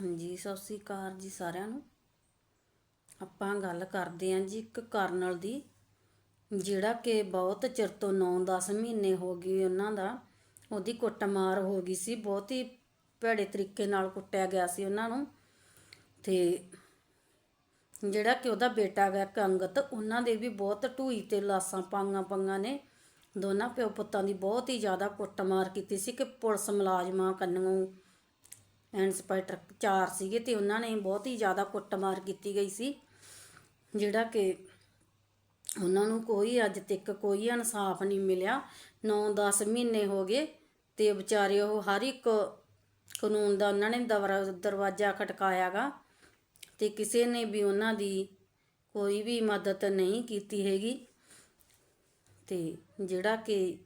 ਹਾਂਜੀ, ਸਤਿ ਸ੍ਰੀ ਅਕਾਲ ਜੀ ਸਾਰਿਆਂ ਨੂੰ। ਆਪਾਂ ਗੱਲ ਕਰਦੇ ਆਂ ਜੀ ਇੱਕ ਕਰਨਲ ਦੀ, ਜਿਹੜਾ ਕਿ ਬਹੁਤ ਚਿਰ ਤੋਂ 9-10 ਮਹੀਨੇ ਹੋ ਗਏ ਉਹਨਾਂ ਦਾ, ਉਹਦੀ ਕੁੱਟਮਾਰ ਹੋ ਗਈ ਸੀ, ਬਹੁਤ ਹੀ ਭੈੜੇ ਤਰੀਕੇ ਨਾਲ ਕੁੱਟਿਆ ਗਿਆ ਸੀ ਉਹਨਾਂ ਨੂੰ। ਤੇ ਜਿਹੜਾ ਕਿ ਉਹਦਾ ਬੇਟਾ ਗਿਆ ਕੰਗਤ ਉਹਨਾਂ ਦੇ ਵੀ ਬਹੁਤ ਢੂਈ ਤੇ ਲਾਸਾਂ ਪਾਂਗਾ ਪੰਗਾ ਨੇ। ਦੋਨਾਂ ਪਿਓ ਪੁੱਤਾਂ ਦੀ ਬਹੁਤ ਹੀ ਜ਼ਿਆਦਾ ਕੁੱਟਮਾਰ ਕੀਤੀ ਸੀ ਕਿ ਪੁਲਿਸ ਮੁਲਾਜ਼ਮਾਂ ਕੰਨੋਂ ਇੰਸਪੈਕਟਰ ਚਾਰ ਸੀਗੇ ਤੇ ਉਹਨਾਂ ਨੇ ਬਹੁਤ ਹੀ ਜ਼ਿਆਦਾ ਕੁੱਟਮਾਰ ਕੀਤੀ ਗਈ ਸੀ, ਜਿਹੜਾ ਕਿ ਉਹਨਾਂ ਨੂੰ ਕੋਈ ਅੱਜ ਤੱਕ ਕੋਈ ਇਨਸਾਫ ਨਹੀਂ ਮਿਲਿਆ। 9-10 ਮਹੀਨੇ ਹੋ ਗਏ ਤੇ ਵਿਚਾਰੇ ਉਹ ਹਰ ਇੱਕ ਕਾਨੂੰਨ ਦਾ ਉਹਨਾਂ ਨੇ ਦਵਰਾ- ਦਰਵਾਜ਼ਾ ਖਟਕਾਇਆਗਾ ਤੇ ਕਿਸੇ ਨੇ ਵੀ ਉਹਨਾਂ ਦੀ ਕੋਈ ਵੀ ਮਦਦ ਨਹੀਂ ਕੀਤੀ ਹੈਗੀ। ਤੇ ਜਿਹੜਾ ਕਿ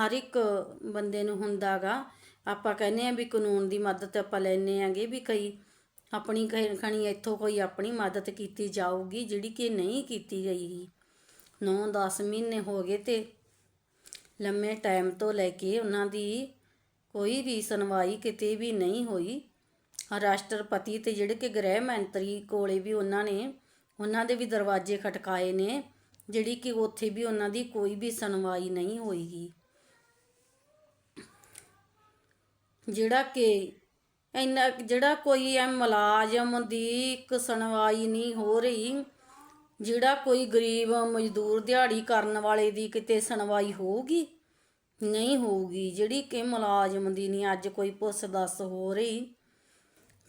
ਹਰ ਇੱਕ ਬੰਦੇ ਨੂੰ ਹੁੰਦਾਗਾ ਆਪਾਂ ਕਹਿੰਦੇ ਆ ਵੀ ਕਾਨੂੰਨ ਦੀ ਮਦਦ ਆਪਾਂ ਲੈਨੇ ਆਂਗੇ ਵੀ ਕਈ ਆਪਣੀ ਕਹੇ- ਖਣੀ ਇੱਥੋਂ ਕੋਈ ਆਪਣੀ ਮਦਦ ਕੀਤੀ ਜਾਊਗੀ ਜਿਹੜੀ ਕਿ ਨਹੀਂ ਕੀਤੀ ਗਈ। 9-10 ਮਹੀਨੇ ਹੋ ਗਏ ਤੇ ਲੰਮੇ ਟਾਈਮ ਤੋਂ ਲੈ ਕੇ ਉਹਨਾਂ ਦੀ ਕੋਈ ਵੀ ਸੁਣਵਾਈ ਕਿਤੇ ਵੀ ਨਹੀਂ ਹੋਈ। ਰਾਸ਼ਟਰਪਤੀ ਤੇ ਜਿਹੜੇ ਕਿ ਗ੍ਰਹਿ ਮੰਤਰੀ ਕੋਲੇ ਵੀ ਉਹਨਾਂ ਨੇ, ਉਹਨਾਂ ਦੇ ਵੀ ਦਰਵਾਜ਼ੇ ਖਟਕਾਏ ਨੇ, ਜਿਹੜੀ ਕਿ ਉੱਥੇ ਵੀ ਉਹਨਾਂ ਦੀ ਕੋਈ ਵੀ ਸੁਣਵਾਈ ਨਹੀਂ ਹੋਈਗੀ। ਜਿਹੜਾ ਕਿ ਇੰਨਾ, ਜਿਹੜਾ ਕੋਈ ਇਹ ਮੁਲਾਜ਼ਮ ਦੀ ਇੱਕ ਸੁਣਵਾਈ ਨਹੀਂ ਹੋ ਰਹੀ, ਜਿਹੜਾ ਕੋਈ ਗਰੀਬ ਮਜ਼ਦੂਰ ਦਿਹਾੜੀ ਕਰਨ ਵਾਲੇ ਦੀ ਕਿਤੇ ਸੁਣਵਾਈ ਹੋਊਗੀ? ਨਹੀਂ ਹੋਊਗੀ। ਜਿਹੜੀ ਕਿ ਮੁਲਾਜ਼ਮ ਦੀ ਨਹੀਂ ਅੱਜ ਕੋਈ ਪੁੱਛ ਦੱਸ ਹੋ ਰਹੀ।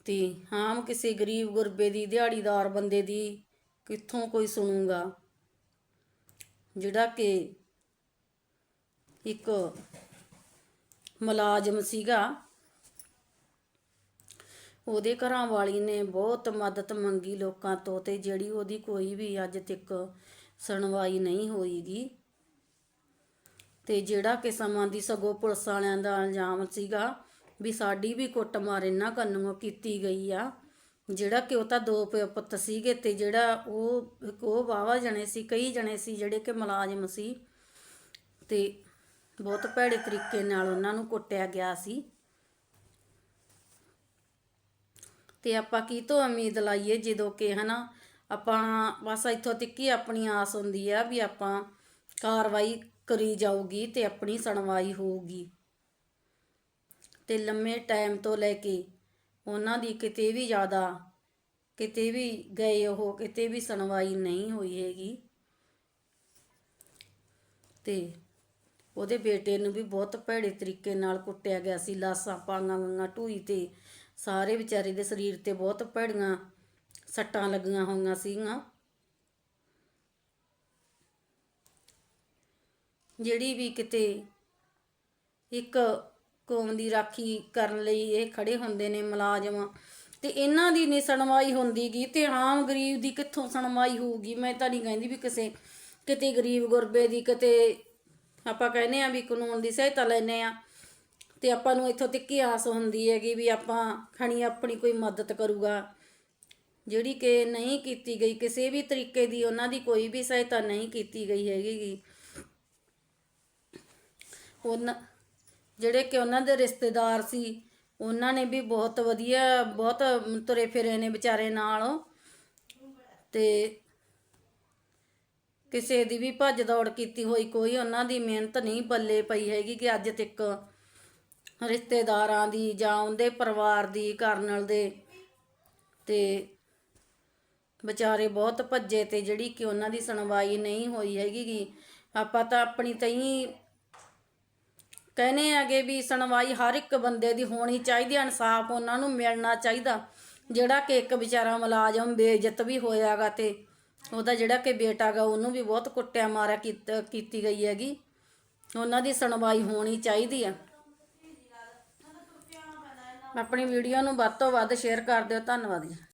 ਤੇ ਆਮ ਕਿਸੇ ਗਰੀਬ ਗੁਰਬੇ ਦੀ, ਦਿਹਾੜੀਦਾਰ ਬੰਦੇ ਦੀ ਕਿੱਥੋਂ ਕੋਈ ਸੁਣੂਗਾ? ਜਿਹੜਾ ਕਿ ਇੱਕ ਮੁਲਾਜ਼ਮ ਸੀਗਾ ਉਹਦੇ ਘਰਾਂ ਵਾਲੀ ਨੇ ਬਹੁਤ ਮਦਦ ਮੰਗੀ ਲੋਕਾਂ ਤੋਂ ਤੇ ਜਿਹੜੀ ਉਹਦੀ ਕੋਈ ਵੀ ਅੱਜ ਤੱਕ ਸੁਣਵਾਈ ਨਹੀਂ ਹੋਈਗੀ। ਤੇ ਜਿਹੜਾ ਕਿ ਸਮਾਂ ਦੀ ਸਗੋਂ ਪੁਲਿਸ ਵਾਲਿਆਂ ਦਾ ਇਲਜ਼ਾਮ ਸੀਗਾ ਵੀ ਸਾਡੀ ਵੀ ਕੁੱਟਮਾਰ ਇਹਨਾਂ ਕੰਨੋਂ ਕੀਤੀ ਗਈ ਆ, ਜਿਹੜਾ ਕਿ ਉਹ ਤਾਂ ਦੋ ਪਿਓ ਪੁੱਤ ਸੀਗੇ ਤੇ ਜਿਹੜਾ ਉਹ ਇੱਕ ਉਹ ਵਾਵਾ ਜਣੇ ਸੀ, ਕਈ ਜਣੇ ਸੀ ਜਿਹੜੇ ਕਿ ਮੁਲਾਜ਼ਮ ਸੀ ਤੇ ਬਹੁਤ ਭੈੜੇ ਤਰੀਕੇ ਨਾਲ ਉਹਨਾਂ ਨੂੰ ਕੁੱਟਿਆ ਗਿਆ ਸੀ। ਤੇ ਆਪਾਂ ਕੀ ਤੋਂ ਉਮੀਦ ਲਾਈਏ ਜਦੋਂ ਕਿ ਹਨਾ, ਆਪਾਂ ਬਸ ਇੱਥੋਂ ਤੱਕ ਹੀ ਆਪਣੀ ਆਸ ਹੁੰਦੀ ਆ ਵੀ ਆਪਾਂ ਕਾਰਵਾਈ ਕਰੀ ਜਾਊਗੀ ਤੇ ਆਪਣੀ ਸੁਣਵਾਈ ਹੋਊਗੀ। ਤੇ ਲੰਮੇ ਟਾਈਮ ਤੋਂ ਲੈ ਕੇ ਉਹਨਾਂ ਦੀ ਕਿਤੇ ਵੀ ਜ਼ਿਆਦਾ, ਕਿਤੇ ਵੀ ਗਏ ਉਹ, ਕਿਤੇ ਵੀ ਸੁਣਵਾਈ ਨਹੀਂ ਹੋਈ ਹੈਗੀ। ਤੇ ਉਹਦੇ ਬੇਟੇ ਨੂੰ ਵੀ ਬਹੁਤ ਭੈੜੇ ਤਰੀਕੇ ਨਾਲ ਕੁੱਟਿਆ ਗਿਆ ਸੀ, ਲਾਸਾਂ ਪਾਂਗਾ ਗੰਗਾ ਢੂਈ ਤੇ ਸਾਰੇ ਵਿਚਾਰੇ ਦੇ ਸਰੀਰ ਤੇ ਬਹੁਤ ਭੈੜੀਆਂ ਸੱਟਾਂ ਲੱਗੀਆਂ ਹੋਈਆਂ ਸੀਗੀਆਂ। ਜਿਹੜੀ ਵੀ ਕਿਤੇ ਇੱਕ ਕੌਮ ਦੀ ਰਾਖੀ ਕਰਨ ਲਈ ਇਹ ਖੜੇ ਹੁੰਦੇ ਨੇ ਮੁਲਾਜ਼ਮ, ਤੇ ਇਹਨਾਂ ਦੀ ਨਹੀਂ ਸੁਣਵਾਈ ਹੁੰਦੀਗੀ, ਤੇ ਆਮ ਗਰੀਬ ਦੀ ਕਿੱਥੋਂ ਸੁਣਵਾਈ ਹੋਊਗੀ? ਮੈਂ ਤਾਂ ਨਹੀਂ ਕਹਿੰਦੀ ਵੀ ਕਿਸੇ, ਕਿਤੇ ਗਰੀਬ ਗੁਰਬੇ ਦੀ ਕਿਤੇ ਆਪਾਂ ਕਹਿੰਦੇ ਆ ਵੀ ਕਾਨੂੰਨ ਦੀ ਸਹਾਇਤਾ ਲੈਨੇ ਆ ਤੇ ਆਪਾਂ ਨੂੰ ਇੱਥੋਂ ਤੱਕ ਹੀ ਆਸ ਹੁੰਦੀ ਹੈਗੀ ਵੀ ਆਪਾਂ ਖਣੀ ਆਪਣੀ ਕੋਈ ਮਦਦ ਕਰੂਗਾ। ਜਿਹੜੀ ਕਿ ਨਹੀਂ ਕੀਤੀ ਗਈ, ਕਿਸੇ ਵੀ ਤਰੀਕੇ ਦੀ ਉਹਨਾਂ ਦੀ ਕੋਈ ਵੀ ਸਹਾਇਤਾ ਨਹੀਂ ਕੀਤੀ ਗਈ ਹੈਗੀ ਉਹਨਾਂ, ਜਿਹੜੇ ਕਿ ਉਹਨਾਂ ਦੇ ਰਿਸ਼ਤੇਦਾਰ ਸੀ, ਉਹਨਾਂ ਨੇ ਵੀ ਬਹੁਤ ਵਧੀਆ, ਬਹੁਤ ਤੁਰੇ ਫਿਰੇ ਨੇ ਵਿਚਾਰੇ ਨਾਲ। ਤੇ ਕਿਸੇ ਦੀ ਵੀ ਭੱਜ ਦੌੜ ਕੀਤੀ ਹੋਈ, ਕੋਈ ਉਹਨਾਂ ਦੀ ਮਿਹਨਤ ਨਹੀਂ ਬੱਲੇ ਪਈ ਹੈਗੀ ਕਿ ਅੱਜ ਤੱਕ ਰਿਸ਼ਤੇਦਾਰਾਂ ਦੀ ਜਾਂ ਉਹਦੇ ਪਰਿਵਾਰ ਦੀ ਕਰਨਲ ਦੇ ਤੇ ਵਿਚਾਰੇ ਬਹੁਤ ਭੱਜੇ ਤੇ ਜਿਹੜੀ ਕਿ ਉਹਨਾਂ ਦੀ ਸੁਣਵਾਈ ਨਹੀਂ ਹੋਈ ਹੈਗੀ ਗੀ। ਆਪਾਂ ਤਾਂ ਆਪਣੀ ਤਈ ਕਹਿੰਦੇ ਆਗੇ ਵੀ ਸੁਣਵਾਈ ਹਰ ਇੱਕ ਬੰਦੇ ਦੀ ਹੋਣੀ ਚਾਹੀਦੀ ਹੈ, ਇਨਸਾਫ ਉਹਨਾਂ ਨੂੰ ਮਿਲਣਾ ਚਾਹੀਦਾ। ਜਿਹੜਾ ਕਿ ਇੱਕ ਵਿਚਾਰਾ ਮੁਲਾਜ਼ਮ ਬੇਇੱਜ਼ਤ ਵੀ ਹੋਇਆਗਾ ਤੇ ਉਹਦਾ ਜਿਹੜਾ ਕਿ ਬੇਟਾ ਗਾ, ਉਹਨੂੰ ਵੀ ਬਹੁਤ ਕੁੱਟਿਆ ਮਾਰਿਆ ਕੀਤਾ- ਕੀਤੀ ਗਈ ਹੈਗੀ। ਉਹਨਾਂ ਦੀ ਸੁਣਵਾਈ ਹੋਣੀ ਚਾਹੀਦੀ ਆ ਆਪਣੀ ਵੀਡੀਓ ਨੂੰ ਵੱਧ ਤੋਂ ਵੱਧ ਸ਼ੇਅਰ ਕਰ ਦਿਓ। ਧੰਨਵਾਦ ਜੀ।